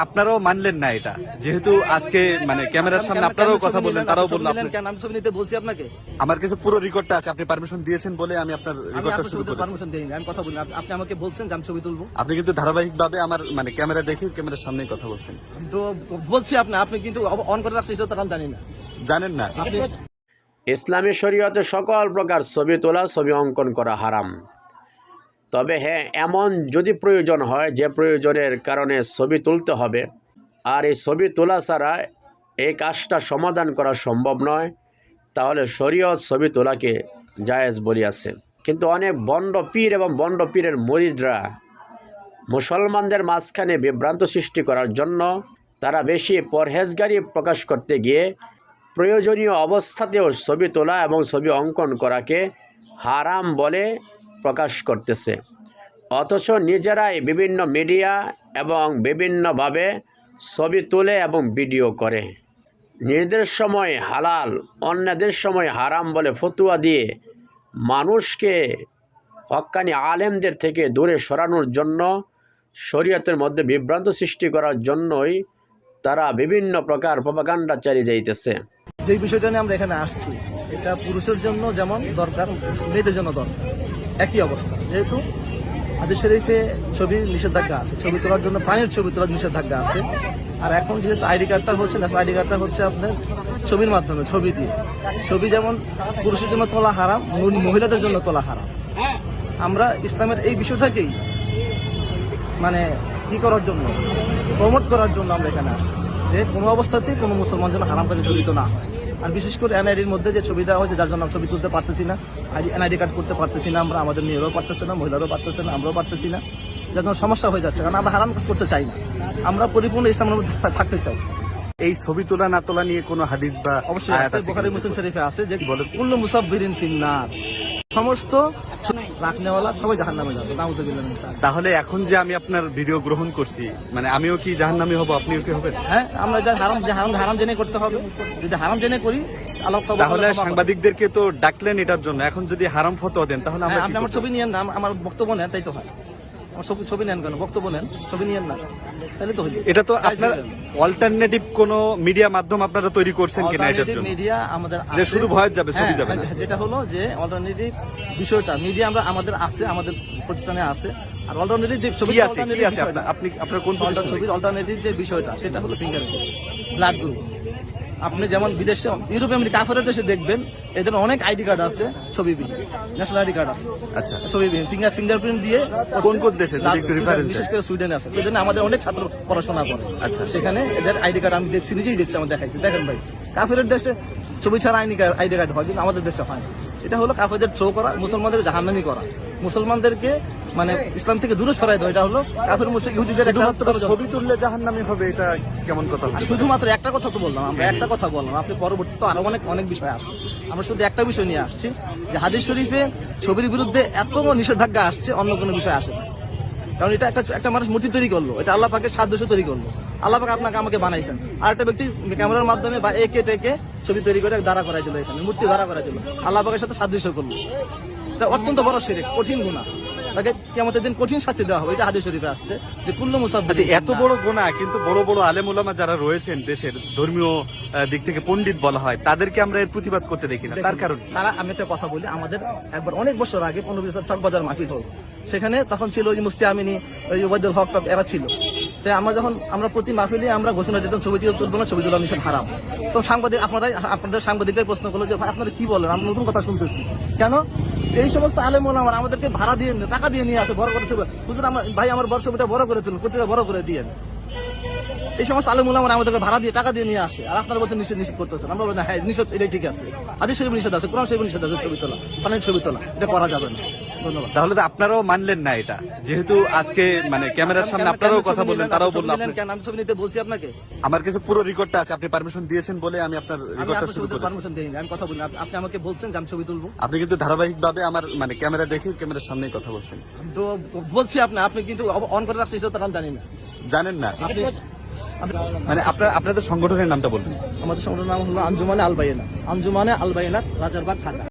আপনারাও মানলেন না এটা। যেহেতু আজকে মানে ক্যামেরার সামনে আপনারাও কথা বললেন তারাও বললেন আপনি- কেন আমি ছবি নিতে বলছি আপনাকে। আমার কাছে পুরো রেকর্ডটা আছে আপনি পারমিশন দিয়েছেন বলে আমি আপনার রেকর্ডটা শুরু করেছি। পারমিশন দিইনি আমি কথা বলি আপনি আমাকে বলছেন যে আমি ছবি তুলবো। আপনি কিন্তু ধারাবাহিকভাবে আমার মানে ক্যামেরা দেখে ক্যামেরার সামনেই কথা বলছেন। তো বলছি আপনি আপনি কিন্তু অন করে রাখছেন সেটা তো আমি জানি না। জানেন না। ইসলামী শরীয়তে সকল প্রকার ছবি তোলা ছবি অঙ্কন করা হারাম। তবে হ্যাঁ এমন যদি প্রয়োজন হয়, যে প্রয়োজনের কারণে ছবি তুলতে হবে। আর এই ছবি তোলা ছাড়া এই কাজটা সমাধান করা সম্ভব নয়। তাহলে শরীয়ত ছবি তোলাকে জায়েজ বলিয়াছে। কিন্তু অনেক বন্ড পীর এবং বন্ড পীরের মরিদরা মুসলমানদের মাঝখানে বিভ্রান্ত সৃষ্টি করার জন্য তারা বেশি পরহেজগারি প্রকাশ করতে গিয়ে প্রয়োজনীয় অবস্থাতেও ছবি তোলা এবং ছবি অঙ্কন করাকে হারাম বলে প্রকাশ করতেছে। অথচ নিজেরাই বিভিন্ন মিডিয়া এবং বিভিন্নভাবে ছবি তোলে এবং ভিডিও করে। নিজেদের সময় হালাল, অন্যদের সময় হারাম বলে ফতুয়া দিয়ে মানুষকে হক্কানি আলেমদের থেকে দূরে সরানোর জন্য, শরীয়তের মধ্যে বিভ্রান্ত সৃষ্টি করার জন্যই তারা বিভিন্ন প্রকার প্রপাগান্ডা চালিয়ে যাইতেছে। যে বিষয়টা নিয়ে আমরা এখানে আসছি এটা পুরুষের জন্য যেমন দরকার, মেয়েদের জন্য দরকার। একই অবস্থা। যেহেতু হাদিস শরীফে ছবির নিষেধাজ্ঞা আছে, ছবি তোলার জন্য প্রাণীর ছবি তোলার নিষেধাজ্ঞা আছে। আর এখন যেহেতু আইডি কার্ডটা হচ্ছে ন্যাশনাল আইডি কার্ডটা হচ্ছে আপনার ছবির মাধ্যমে, ছবি দিয়ে। ছবি যেমন পুরুষের জন্য তোলা হারাম মহি- মহিলাদের জন্য তোলা হারাম। আমরা ইসলামের এই বিষয়টাকেই মানে কি করার জন্য প্রমোট করার জন্য আমরা এখানে আসি যে কোনো অবস্থাতেই কোনো মুসলমান যেন হারাম কাজে জড়িত না হয়। আর বিশেষ করে এনআইডির মধ্যে যে ছবি দেওয়া হয়েছে যার জন্য আমরা ছবি তুলতে পারতেছি না আর এনআইডি কার্ড করতে পারতেছি না আমরা আমাদের মেয়েরাও পারতেছে না মহিলারাও পারতেছে না আমরাও পারতেছি না। যার জন্য সমস্যা হয়ে যাচ্ছে কারণ আমরা হারাম কাজ করতে চাই না। আমরা পরিপূর্ণ ইসলামের মধ্যে থাকতে চাই। এই ছবি তোলা না তোলা নিয়ে কোনো হাদিস বা অবশ্যই? মুসলিম শরীফে আছে যে বলে কুল্লু মুসাফিরিন ফিন্নার। সমস্ত রাখনেওয়ালা সবাই যাবে। তাহলে এখন যে আমি আপনার ভিডিও গ্রহণ করছি মানে আমিও কি জাহান জাহান্নামী হব আপনিও কি হবেন? হ্যাঁ আমরা যা হারাম হারাম হারাম জেনে করতে হবে। যদি হারাম জেনে করি তাহলে। সাংবাদিকদেরকে তো ডাকলেন এটার জন্য। এখন যদি হারাম ফতোয়া দেন তাহলে আমরা হ্যাঁ, আপনি আমার ছবি নিয়ে নাম আমার বক্তব্য নেন তাই তো হয়। আমার ছবি ছবি নেন কেন? বক্তব্য নেন। ছবি নিয়েন না। তাহলে তো হইল। এটা তো আপনার অল্টারনেটিভ কোন মিডিয়া মাধ্যম আপনারা তৈরি করছেন কিনা এটার জন্য? মিডিয়া আমাদের যে। শুধু ভয়েস যাবে, ছবি হ্যাঁ, যাবে না। যেটা হলো যে অল্টারনেটিভ বিষয়টা মিডিয়া আমরা আমাদের আছে আমাদের প্রতিষ্ঠানে আছে। আর অল্টারনেটিভ যে ছবি আছে? কি আছে? আপনি আপনার কোন? ছবির অল্টারনেটিভ যে বিষয়টা সেটা হলো ফিঙ্গারপ্রিন্ট ব্লাড গ্রুপ আপনি যেমন বিদেশে ইউরোপ আমেরিকা কাফের দেশে দেখবেন এদের অনেক আইডি কার্ড আছে ছবি ন্যাশনাল আইডি কার্ড আছে। আচ্ছা। ছবি ফিঙ্গার ফিঙ্গারপ্রিন্ট দিয়ে কোন কোন দেশে? বিশেষ করে সুইডেনে আছে। সুইডেনে আমাদের অনেক ছাত্র পড়াশোনা করে। আচ্ছা। সেখানে এদের আইডি কার্ড আমি দেখছি নিজেই দেখছি আমার দেখাইছি। দেখেন ভাই কাফের দেশে ছবি ছাড়া আইনি আইডি কার্ড হয় কিন্তু আমাদের দেশে হয়। এটা হলো কাফেরদের থ্রো করা মুসলমানদের জাহান্নানি করা। মুসলমানদেরকে মানে ইসলাম থেকে দূরে সরাই দেওয়া এটা হলো কাফের মুসলিম ইহুদিদের একটা। ছবি তুললে জাহান্নামী হবে এটা কেমন কথা শুধুমাত্র একটা কথা তো বললাম আমরা একটা কথা বললাম আপনি পরবর্তী তো আরও অনেক অনেক বিষয় আসছে আমরা শুধু একটা বিষয় নিয়ে আসছি যে হাদিস শরীফে ছবির বিরুদ্ধে এত নিষেধাজ্ঞা আসছে অন্য কোনো বিষয় আসে না। কারণ এটা একটা একটা মানুষ মূর্তি তৈরি করল এটা আল্লাহ পাকে সাদৃশ্য তৈরি করল। আল্লাহ পাক আপনাকে আমাকে বানাইছেন। আর একটা ব্যক্তি ক্যামেরার মাধ্যমে বা একে টেকে ছবি তৈরি করে দাঁড়া করাই দিল এখানে মূর্তি দাঁড়া করাই দিল। আল্লাহ পাকের সাথে সাদৃশ্য করল। এটা অত্যন্ত বড় শিরিক কঠিন গুণা তাকে কেমতের দিন কঠিন শাস্তি দেওয়া হবে এটা হাদিস শরীফে আসছে যে কুল্লু আচ্ছা মুসাফির এত বড় গোনা কিন্তু বড় বড় আলেম ওলামা যারা রয়েছেন দেশের ধর্মীয় দিক থেকে পণ্ডিত বলা হয় তাদেরকে আমরা এর প্রতিবাদ করতে দেখি না। তার কারণ তারা আমি একটা কথা বলি আমাদের একবার অনেক বছর আগে পনেরো বছর চকবাজার মাহফিল হল। সেখানে তখন ছিল ওই যে মুফতি আমিনী ওই ওবায়দুল হক টক এরা ছিল। তাই আমরা যখন আমরা প্রতি মাহফিলে আমরা ঘোষণা দিতাম ছবি তুলে তুলবো না ছবি তোলা নিষেধ হারাম। তো সাংবাদিক আপনারাই আপনাদের সাংবাদিকরাই প্রশ্ন করল যে ভাই আপনারা কি বলেন? আমরা নতুন কথা শুনতেছি। কেন? এই সমস্ত আলেম আমার আমাদেরকে ভাড়া দিয়ে টাকা দিয়ে নিয়ে আসে, বড় করে বুঝলেন আমার ভাই আমার বড় ছবিটা বড় করে তুলুন পত্রিকা বড় করে দিয়ে এই সমস্ত আলেম আমার আমাদেরকে ভাড়া দিয়ে টাকা দিয়ে নিয়ে আসে। আর আপনার বলছেন নিষেধ নিষেধ করতেছেন। আমরা বলছি হ্যাঁ নিষেধ এটাই ঠিক আছে। আদি শরীফ নিষেধ আছে, কোরআন শরীফ নিষেধ আছে ছবি তোলা পানির ছবি তোলা। এটা করা যাবে না। ধন্যবাদ। তাহলে তো আপনারাও মানলেন না এটা। যেহেতু আজকে মানে ক্যামেরার সামনে আপনারাও কথা বললেন তারাও আপনি ছবি বলল আপনি- কেন আমি ছবি নিতে বলছি আপনাকে? আমার কাছে পুরো রেকর্ডটা আছে আপনি পারমিশন দিয়েছেন বলে আমি আপনার রেকর্ডটা শুরু করেছি। পারমিশন দিইনি আমি কথা বলি আপনি আমাকে বলছেন যে আমি ছবি তুলবো। আপনি কিন্তু ধারাবাহিকভাবে আমার মানে ক্যামেরা দেখে ক্যামেরার সামনেই কথা বলছেন। তো বলছি আপনি আপনি কিন্তু অন করে রাখছেন সেটা আমি জানি না। জানেন না? আপনি আপনি- মানে আপনার আপনাদের সংগঠনের নামটা বলবেন আমাদের সংগঠনের নাম হলো আঞ্জুমানে আলবাইনা। আঞ্জুমানে আলবাইনা রাজারবাগ ঢাকা।